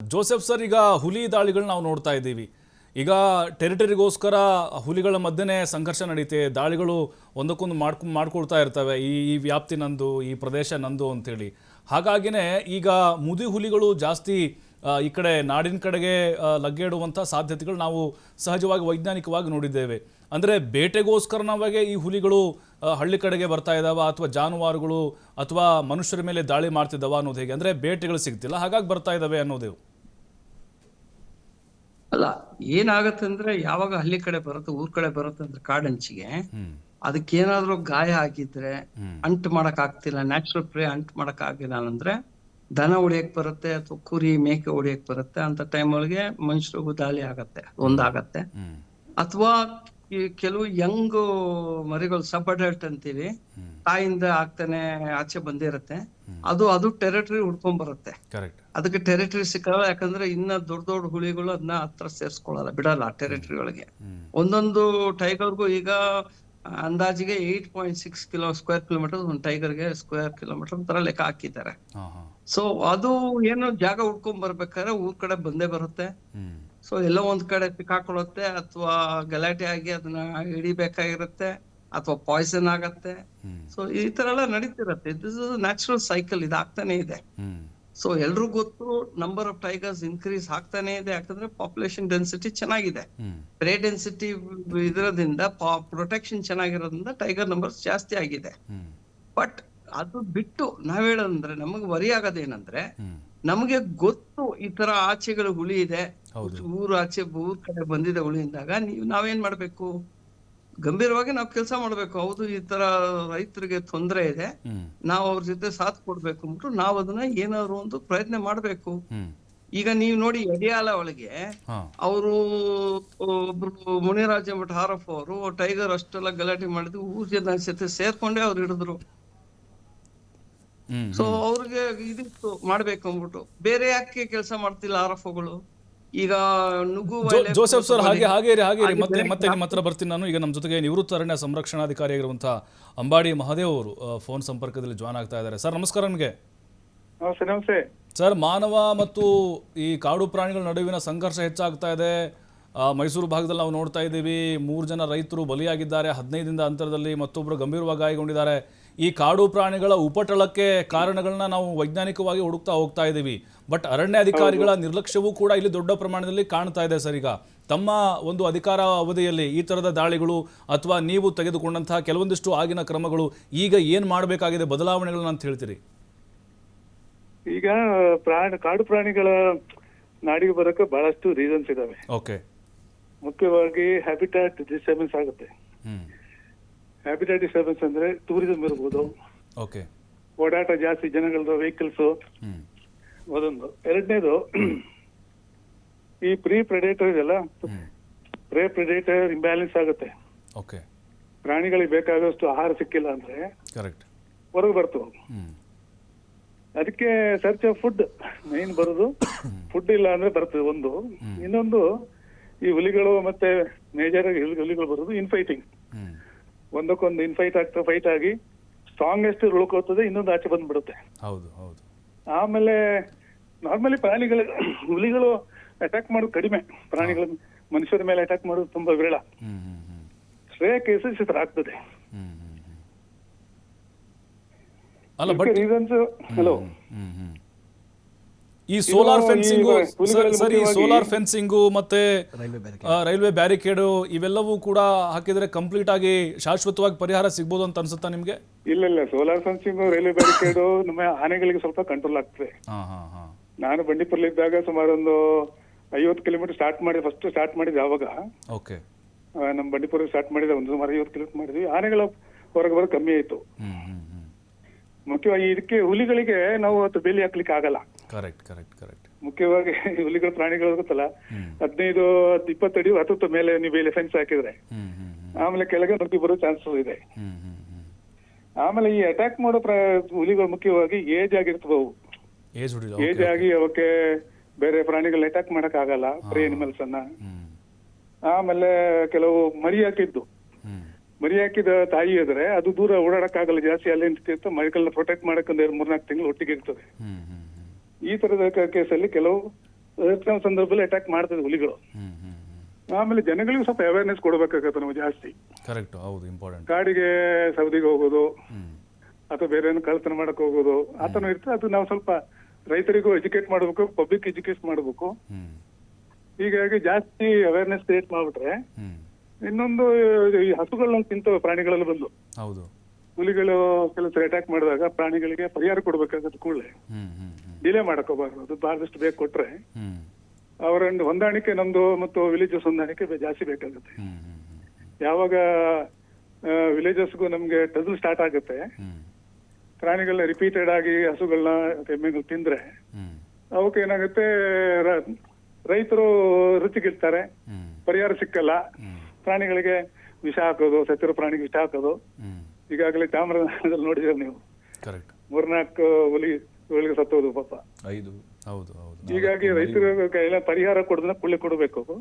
Joseph sir, ಈಗ ಹುಲಿ ದಾಳಿಗಳನ್ನ ನಾವು ನೋಡ್ತಾ ಇದ್ದೀವಿ. ಈಗ ಟೆರಿಟರಿಗೋಸ್ಕರ ಹುಲಿಗಳ ಮಧ್ಯೆ ಸಂಘರ್ಷ ನಡೀತೆ, ದಾಳಿಗಳು ಒಂದಕ್ಕೊಂದು ಮಾಡ್ಕೊ, ಮಾಡ್ಕೊಳ್ತಾ ಇರ್ತವೆ, ಈ ಈ ವ್ಯಾಪ್ತಿ ನಂದು, ಈ ಪ್ರದೇಶ ನಂದು ಅಂತೇಳಿ. ಹಾಗಾಗಿನೇ ಈಗ ಮುದಿ ಹುಲಿಗಳು ಜಾಸ್ತಿ ಈ ಕಡೆ ನಾಡಿನ ಕಡೆಗೆ ಲಗ್ಗೆ ಲಗ್ಗೆಡುವಂಥ ಸಾಧ್ಯತೆಗಳು ನಾವು ಸಹಜವಾಗಿ ವೈಜ್ಞಾನಿಕವಾಗಿ ನೋಡಿದ್ದೇವೆ. ಅಂದರೆ ಬೇಟೆಗೋಸ್ಕರನವಾಗೆ ಈ ಹುಲಿಗಳು ಹಳ್ಳಿ ಕಡೆಗೆ ಬರ್ತಾ ಇದ್ದಾವ ಅಥವಾ ಜಾನುವಾರುಗಳು ಅಥವಾ ಮನುಷ್ಯರ ಮೇಲೆ ದಾಳಿ ಮಾಡ್ತಿದ್ದಾವ ಅನ್ನೋದು ಹೇಗೆ? ಅಂದರೆ ಬೇಟೆಗಳು ಸಿಗ್ತಿಲ್ಲ, ಹಾಗಾಗಿ ಬರ್ತಾ ಇದ್ದಾವೆ ಅನ್ನೋದು. ಅಲ್ಲ ಏನಾಗತ್ತೆ ಅಂದ್ರೆ ಯಾವಾಗ ಹಳ್ಳಿ ಕಡೆ ಬರುತ್ತೆ ಊರ್ ಕಡೆ ಬರುತ್ತೆ ಅಂದ್ರೆ ಕಾಡಂಚಿಗೆ ಅದಕ್ಕೆ ಅದಕ್ಕೇನಾದ್ರೂ ಗಾಯ ಆಗಿದ್ರೆ. ಅಂಟ್ ಮಾಡಕ್ ಆಗ್ತಿಲ್ಲ ನ್ಯಾಚುರಲ್ ಪ್ರೇ ಅಂಟ್ ಮಾಡಕ್ ಆಗಿಲ್ಲ ಅಂದ್ರೆ ದನ ಹೊಡಿಯಕ್ ಬರುತ್ತೆ ಅಥವಾ ಕುರಿ ಮೇಕೆ ಹೊಡಿಯಕ್ ಬರುತ್ತೆ ಅಂತ ಟೈಮ್ ಒಳಗೆ ಮನುಷ್ಯರಿಗೂ ದಾಳಿ ಆಗತ್ತೆ ಒಂದಾಗತ್ತೆ. ಅಥವಾ ಈ ಕೆಲವು ಯಂಗ್ ಮರಿಗಳು ಸಬ್ ಅಡಲ್ಟ್ ಅಂತೀವಿ ತಾಯಿಂದ ಆಗ್ತಾನೆ ಆಚೆ ಬಂದಿರತ್ತೆ. ಅದು ಅದು ಟೆರಿಟರಿ ಉಡ್ಕೊಂಡ್ ಬರುತ್ತೆ ಕರೆಕ್ಟ್ ಅದಕ್ಕೆ ಟೆರಿಟರಿ ಸಿಕ್ಕಲ್ಲ ಯಾಕಂದ್ರೆ ಇನ್ನ ದೊಡ್ಡ ದೊಡ್ಡ ಹುಲಿಗಳು ಅದನ್ನ ಹತ್ರ ಸೇರ್ಸ್ಕೊಳ್ಳಲ್ಲ ಬಿಡಲ್ಲ ಟೆರಿಟರಿ ಒಳಗೆ. ಒಂದೊಂದು ಟೈಗರ್ಗೂ ಈಗ ಅಂದಾಜಿಗೆ eight point six kilo square kilometre ಒಂದು ಟೈಗರ್ಗೆ ಸ್ಕ್ವೇರ್ ಕಿಲೋಮೀಟರ್ ತರ ಲೆಕ್ಕ ಹಾಕಿದ್ದಾರೆ. ಸೊ ಅದು ಏನು ಜಾಗ ಉಡ್ಕೊಂಡ್ ಬರ್ಬೇಕಾದ್ರೆ ಊರ್ ಕಡೆ ಬಂದೇ ಬರುತ್ತೆ. ಸೊ ಎಲ್ಲೋ ಒಂದ್ ಕಡೆ ಸಿಕ್ಕಾಕೊಳ್ಳುತ್ತೆ ಅಥವಾ ಗಲಾಟೆ ಆಗಿ ಅದನ್ನ ಹಿಡಿಬೇಕಾಗಿರುತ್ತೆ. ಅಥವಾ ಪಾಯ್ಸನ್ ಆಗತ್ತೆ. ಸೊ ಈ ತರ ಎಲ್ಲ ನಡೀತಿರತ್ತೆ. ದಿಸ್ ಇಸ್ ನ್ಯಾಚುರಲ್ ಸೈಕಲ್ ಇದಾಗ್ತಾನೆ ಇದೆ ಸೊ ಎಲ್ರಿಗೂ ಗೊತ್ತು ನಂಬರ್ ಆಫ್ ಟೈಗರ್ಸ್ ಇನ್ಕ್ರೀಸ್ ಆಗ್ತಾನೆ ಇದೆ. ಯಾಕಂದ್ರೆ ಪಾಪ್ಯುಲೇಷನ್ ಡೆನ್ಸಿಟಿ ಚೆನ್ನಾಗಿದೆ. ಪ್ರೇ ಡೆನ್ಸಿಟಿ ಇದರದಿಂದ ಪ್ರೊಟೆಕ್ಷನ್ ಚೆನ್ನಾಗಿರೋದ್ರಿಂದ ಟೈಗರ್ ನಂಬರ್ಸ್ ಜಾಸ್ತಿ ಆಗಿದೆ. ಬಟ್ ಅದು ಬಿಟ್ಟು ನಾವ್ ಹೇಳೋದಂದ್ರೆ ನಮಗೆ ವರಿ ಆಗೋದೇನಂದ್ರೆ ನಮಗೆ ಗೊತ್ತು ಈ ತರ ಆಚೆಗಳು ಹುಳಿ ಇದೆ. ಊರು ಆಚೆ ಊರ್ ಕಡೆ ಬಂದಿದೆ ಹುಳಿ ಅಂದಾಗ ನೀವು ನಾವೇನ್ ಮಾಡ್ಬೇಕು? ಗಂಭೀರವಾಗಿ ನಾವು ಕೆಲಸ ಮಾಡಬೇಕು. ಹೌದು ಈ ತರ ರೈತರಿಗೆ ತೊಂದರೆ ಇದೆ. ನಾವು ಅವ್ರ ಜೊತೆ ಸಾಥ್ ಕೊಡ್ಬೇಕು ಅಂದ್ಬಿಟ್ಟು ನಾವು ಅದನ್ನ ಏನಾದ್ರು ಒಂದು ಪ್ರಯತ್ನ ಮಾಡ್ಬೇಕು. ಈಗ ನೀವು ನೋಡಿ ಎಡಿಯಾಲ ಒಳಗೆ ಅವರು ಒಬ್ರು ಮುನಿರಾಜ ಮಠ ಹಾರಫ್ ಅವರು ಟೈಗರ್ ಅಷ್ಟೆಲ್ಲ ಗಲಾಟೆ ಮಾಡಿದ್ವಿ ಊರ್ ಜನ ಜೊತೆ ಸೇರ್ಕೊಂಡೆ ಅವ್ರು ಹಿಡಿದ್ರು. ಸೊ ಅವ್ರಿಗೆ ಇದಿತ್ತು ಮಾಡ್ಬೇಕು ಅಂದ್ಬಿಟ್ಟು. ಬೇರೆ ಯಾಕೆ ಕೆಲಸ ಮಾಡ್ತಿಲ್ಲ ಆರಫಗಳು ಈಗ ನುಗ್ಗು ಜೋಸೆಫ್ ಸರ್ ಹಾಗೆ ಹಾಗೆ ಇರಿ ಹಾಗೆ ಇರಿ ಮತ್ತೆ ಮತ್ತೆ ನಿಮ್ಮ ಹತ್ರ ಬರ್ತೀನಿ ನಾನು. ಈಗ ನಮ್ಮ ಜೊತೆಗೆ ನಿವೃತ್ತ ಅರಣ್ಯ ಸಂರಕ್ಷಣಾಧಿಕಾರಿಯಾಗಿರುವಂಥ ಅಂಬಾಡಿ ಮಹಾದೇವ್ ಅವರು ಫೋನ್ ಸಂಪರ್ಕದಲ್ಲಿ ಜಾಯ್ನ್ ಆಗ್ತಾ ಇದ್ದಾರೆ. ಸರ್ ನಮಸ್ಕಾರ ನಿಮಗೆ. ನಮಸ್ತೆ ನಮಸ್ತೆ. ಸರ್ ಮಾನವ ಮತ್ತು ಈ ಕಾಡು ಪ್ರಾಣಿಗಳ ನಡುವಿನ ಸಂಘರ್ಷ ಹೆಚ್ಚಾಗ್ತಾ ಇದೆ. ಮೈಸೂರು ಭಾಗದಲ್ಲಿ ನಾವು ನೋಡ್ತಾ ಇದ್ದೀವಿ. ಮೂರು ಜನ ರೈತರು ಬಲಿಯಾಗಿದ್ದಾರೆ. ಹದಿನೈದಿಂದ ಅಂತರದಲ್ಲಿ ಮತ್ತೊಬ್ಬರು ಗಂಭೀರವಾಗಿ ಗಾಯಗೊಂಡಿದ್ದಾರೆ. ಈ ಕಾಡು ಪ್ರಾಣಿಗಳ ಉಪಟಳಕ್ಕೆ ಕಾರಣಗಳನ್ನ ನಾವು ವೈಜ್ಞಾನಿಕವಾಗಿ ಹುಡುಕ್ತಾ ಹೋಗ್ತಾ ಇದ್ದೀವಿ ಬಟ್ ಅರಣ್ಯ ಅಧಿಕಾರಿಗಳ ನಿರ್ಲಕ್ಷ್ಯವೂ ಕೂಡ ಇಲ್ಲಿ ದೊಡ್ಡ ಪ್ರಮಾಣದಲ್ಲಿ ಕಾಣ್ತಾ ಇದೆ ಸರ್ ಈಗ. ತಮ್ಮ ಒಂದು ಅಧಿಕಾರ ಅವಧಿಯಲ್ಲಿ ಈ ಥರದ ದಾಳಿಗಳು ಅಥವಾ ನೀವು ತೆಗೆದುಕೊಂಡಂತಹ ಕೆಲವೊಂದಿಷ್ಟು ಆಗಿನ ಕ್ರಮಗಳು ಈಗ ಏನು ಮಾಡಬೇಕಾಗಿದೆ ಬದಲಾವಣೆಗಳನ್ನ ಅಂತ ಹೇಳ್ತೀರಿ? ಈಗ ಪ್ರಾಣಿ ಕಾಡು ಪ್ರಾಣಿಗಳ ನಾಡಿಗೆ ಬರೋಕೆ ಬಹಳಷ್ಟು ರೀಸನ್ಸ್ ಇದಾವೆ. ಓಕೆ. ಮುಖ್ಯವಾಗಿ ಹ್ಯಾಬಿಟಾಟ್ ಡಿಸ್ಟರ್ಬೆನ್ಸ್ ಆಗುತ್ತೆ. ಹ್ಯಾಬಿಟಾಟ್ ಡಿಸ್ಟರ್ಬೆನ್ಸ್ ಅಂದ್ರೆ ಟೂರಿಸಂ ಇರಬಹುದು ಓಕೆ ಓಡಾಟ ಜಾಸ್ತಿ ಜನಗಳದ್ದು ವೆಹಿಕಲ್ಸ್ ಅದೊಂದು. ಎರಡನೇದು ಈ ಪ್ರೀ ಪ್ರೆಡೇಟರ್ ಇದೆಲ್ಲ ಪ್ರೇ ಪ್ರೆಡೇಟರ್ ಇಂಬ್ಯಾಲೆನ್ಸ್ ಆಗುತ್ತೆ. ಓಕೆ ಪ್ರಾಣಿಗಳಿಗೆ ಬೇಕಾದಷ್ಟು ಆಹಾರ ಸಿಕ್ಕಿಲ್ಲ ಅಂದ್ರೆ ಕರೆಕ್ಟ್ ಹೊರಗೆ ಬರ್ತವೆ. ಅದಕ್ಕೆ ಸರ್ಚ್ ಆಫ್ ಫುಡ್ ಮೈನ್ ಬರೋದು. ಫುಡ್ ಇಲ್ಲ ಅಂದ್ರೆ ಬರ್ತದೆ ಒಂದು. ಇನ್ನೊಂದು ಈ ಹುಲಿಗಳು ಮತ್ತೆ ಮೇಜರ್ ಆಗಿ ಹುಲಿ- ಹುಲಿಗಳು ಬರೋದು ಇನ್ಫೈಟಿಂಗ್ ಹ್ಞೂ ಒಂದಕ್ಕೊಂದು ಇನ್ಫೈಟ್ ಆಗ್ತಾ ಫೈಟ್ ಆಗಿ ಸ್ಟ್ರಾಂಗೆಸ್ಟ್ ಉಳ್ಕೋತದೆ ಇನ್ನೊಂದು ಆಚೆ ಬಂದ್ಬಿಡುತ್ತೆ. ಹೌದು ಹೌದು. ಆಮೇಲೆ ನಾರ್ಮಲಿ ಪ್ರಾಣಿಗಳು ಹುಲಿಗಳು ಅಟ್ಯಾಕ್ ಮಾಡೋದು ಕಡಿಮೆ. ಪ್ರಾಣಿಗಳ ಮನುಷ್ಯರ ಮೇಲೆ ಅಟ್ಯಾಕ್ ಮಾಡೋದು ತುಂಬಾ ವಿರಳ. ಶ್ರೇಯ ಕೇಸಸ್ ಈ ತರ ಆಗ್ತದೆ. ರೀಸನ್ಸ್ ಹಲೋ ಈ ಸೋಲಾರ್ ಫೆನ್ಸಿಂಗ್ ಸರ್ ಈ ಸೋಲಾರ್ ಫೆನ್ಸಿಂಗು ಮತ್ತೆ ರೈಲ್ವೆ ಬ್ಯಾರಿಕೇಡು ಇವೆಲ್ಲವೂ ಕೂಡ ಹಾಕಿದ್ರೆ ಕಂಪ್ಲೀಟ್ ಆಗಿ ಶಾಶ್ವತವಾಗಿ ಪರಿಹಾರ ಸಿಗ್ಬೋದು ಅಂತ ಅನ್ಸುತ್ತಾ ನಿಮ್ಗೆ? ಇಲ್ಲ ಇಲ್ಲ. ಸೋಲಾರ್ ಫೆನ್ಸಿಂಗ್ ರೈಲ್ವೆ ಬ್ಯಾರಿಕೇಡ್ ನಮ್ಮ ಆನೆಗಳಿಗೆ ಸ್ವಲ್ಪ ಕಂಟ್ರೋಲ್ ಆಗ್ತದೆ. ನಾನು ಬಂಡೀಪುರ ಇದ್ದಾಗ ಸುಮಾರು ಒಂದು ಐವತ್ತು ಕಿಲೋಮೀಟರ್ ಸ್ಟಾರ್ಟ್ ಮಾಡಿ ಫಸ್ಟ್ ಸ್ಟಾರ್ಟ್ ಮಾಡಿದ್ವಿ ಅವಾಗ ಓಕೆ. ನಮ್ಮ ಬಂಡೀಪುರ ಸ್ಟಾರ್ಟ್ ಮಾಡಿದ ಒಂದು ಸುಮಾರು ಐವತ್ತು ಕಿಲೋಮೀಟರ್ ಮಾಡಿದ್ವಿ. ಆನೆಗಳ ಹೊರಗೆ ಬರೋದು ಕಮ್ಮಿ ಆಯ್ತು. ಮುಖ್ಯವಾಗಿ ಇದಕ್ಕೆ ಹುಲಿಗಳಿಗೆ ನಾವು ಅವತ್ತು ಬೇಲಿ ಹಾಕ್ಲಿಕ್ಕೆ ಆಗಲ್ಲ. ಕರೆಕ್ಟ್ ಕರೆಕ್ಟ್ ಕರೆಕ್ಟ್ ಮುಖ್ಯವಾಗಿ ಹುಲಿಗಳ ಪ್ರಾಣಿಗಳು ಗೊತ್ತಲ್ಲ? ಹದಿನೈದು ಇಪ್ಪತ್ತಡಿ ಹತ್ತತ್ತು ಮೇಲೆ ನೀವು ಇಲ್ಲಿ ಫೆನ್ಸ್ ಹಾಕಿದ್ರೆ ಆಮೇಲೆ ಕೆಳಗೆ ನುಗ್ಗಿ ಬರೋ ಚಾನ್ಸಸ್ ಇದೆ. ಆಮೇಲೆ ಈ ಅಟ್ಯಾಕ್ ಮಾಡೋ ಪ್ರ ಹುಲಿಗಳು ಮುಖ್ಯವಾಗಿ ಏಜ್ ಆಗಿರ್ತವೆ ಏಜ್ ಆಗಿ ಅವಕ್ಕೆ ಬೇರೆ ಪ್ರಾಣಿಗಳು ಅಟ್ಯಾಕ್ ಮಾಡಕ್ ಆಗಲ್ಲ ಪ್ರೇ ಅನಿಮಲ್ಸ್ ಅನ್ನ. ಆಮೇಲೆ ಕೆಲವು ಮರಿ ಹಾಕಿದ್ದು. ಮರಿ ಹಾಕಿದ ತಾಯಿ ಆದ್ರೆ ಅದು ದೂರ ಓಡಾಡಕ್ಕಾಗಲ್ಲ ಜಾಸ್ತಿ ಅಲ್ಲಿ ನಿಂತಿರ್ತು ಮರಿಗಳನ್ನ ಪ್ರೊಟೆಕ್ಟ್ ಮಾಡಕ್ ಒಂದ್ ಎರಡು ಮೂರ್ನಾಲ್ಕು ತಿಂಗಳು ಒಟ್ಟಿಗೆ ಇರ್ತದೆ. ಈ ತರದ ಕೇಸಲ್ಲಿ ಕೆಲವು ಸಂದರ್ಭದಲ್ಲಿ ಅಟ್ಯಾಕ್ ಮಾಡ್ತದೆ ಹುಲಿಗಳು. ಆಮೇಲೆ ಜನಗಳಿಗೂ ಸ್ವಲ್ಪ ಅವೇರ್ನೆಸ್ ಕೊಡ್ಬೇಕಾಗತ್ತೆ ನಾವು ಜಾಸ್ತಿ. ಕರೆಕ್ಟ್ ಹೌದು ಇಂಪಾರ್ಟೆಂಟ್ ಕಾಡಿಗೆ ಸೌದಿಗೆ ಹೋಗೋದು ಅಥವಾ ಬೇರೆ ಏನು ಕಳ್ತನ ಮಾಡಕ್ ಹೋಗೋದು ಆತನ ಇರ್ತದೆ. ಅದು ನಾವು ಸ್ವಲ್ಪ ರೈತರಿಗೂ ಎಜುಕೇಟ್ ಮಾಡಬೇಕು ಪಬ್ಲಿಕ್ ಎಜುಕೇಟ್ ಮಾಡಬೇಕು. ಹೀಗಾಗಿ ಜಾಸ್ತಿ ಅವೇರ್ನೆಸ್ ಕ್ರಿಯೇಟ್ ಮಾಡ್ಬಿಟ್ರೆ ಇನ್ನೊಂದು ಈ ಹಸುಗಳನ್ನ ತಿಂತವೆ ಪ್ರಾಣಿಗಳೆಲ್ಲ ಬಂದು ಹೌದು. ಹುಲಿಗಳು ಕೆಲಸ ಅಟ್ಯಾಕ್ ಮಾಡಿದಾಗ ಪ್ರಾಣಿಗಳಿಗೆ ಪರಿಹಾರ ಕೊಡ್ಬೇಕಾಗತ್ತೆ ಕೂಡಲೇ. ಡಿಲೇ ಮಾಡ್ಕೋಬಾರ್ದು. ಬಹಳಷ್ಟು ಬೇಗ ಕೊಟ್ರೆ ಅವರ ಹೊಂದಾಣಿಕೆ ನಮ್ದು ಮತ್ತು ವಿಲೇಜಸ್ ಹೊಂದಾಣಿಕೆ ಜಾಸ್ತಿ ಬೇಕಾಗುತ್ತೆ. ಯಾವಾಗ ವಿಲೇಜಸ್ಗೂ ನಮ್ಗೆ ಟಜಲ್ ಸ್ಟಾರ್ಟ್ ಆಗುತ್ತೆ. ಪ್ರಾಣಿಗಳನ್ನ ರಿಪೀಟೆಡ್ ಆಗಿ ಹಸುಗಳನ್ನ ಎಮ್ಮೆಗಳು ತಿಂದ್ರೆ ಅವಕ್ಕೆ ಏನಾಗುತ್ತೆ ರೈತರು ರುಚಿಗಿಡ್ತಾರೆ ಪರಿಹಾರ ಸಿಕ್ಕಲ್ಲ. ಪ್ರಾಣಿಗಳಿಗೆ ವಿಷ ಹಾಕೋದು ಸತ್ತಿರೋ ಪ್ರಾಣಿಗೆ ವಿಷ ಹಾಕೋದು. ಈಗಾಗಲೇ ಚಾಮರಾಜನಗರದಲ್ಲಿ ನೋಡಿದ್ರೆ ನೀವು? ಮೂರ್ನಾಲ್ಕು ಹುಲಿ ಹುಲಿಗೆ ಸತ್ತೋದು ಪಾಪ. ಐದು. ಹೌದು ಹೌದು. ಹೀಗಾಗಿ ರೈತರು ಕೈಲ ಪರಿಹಾರ ಕೊಡೋದನ್ನ ಕೂಡಲೇ ಕೊಡಬೇಕು.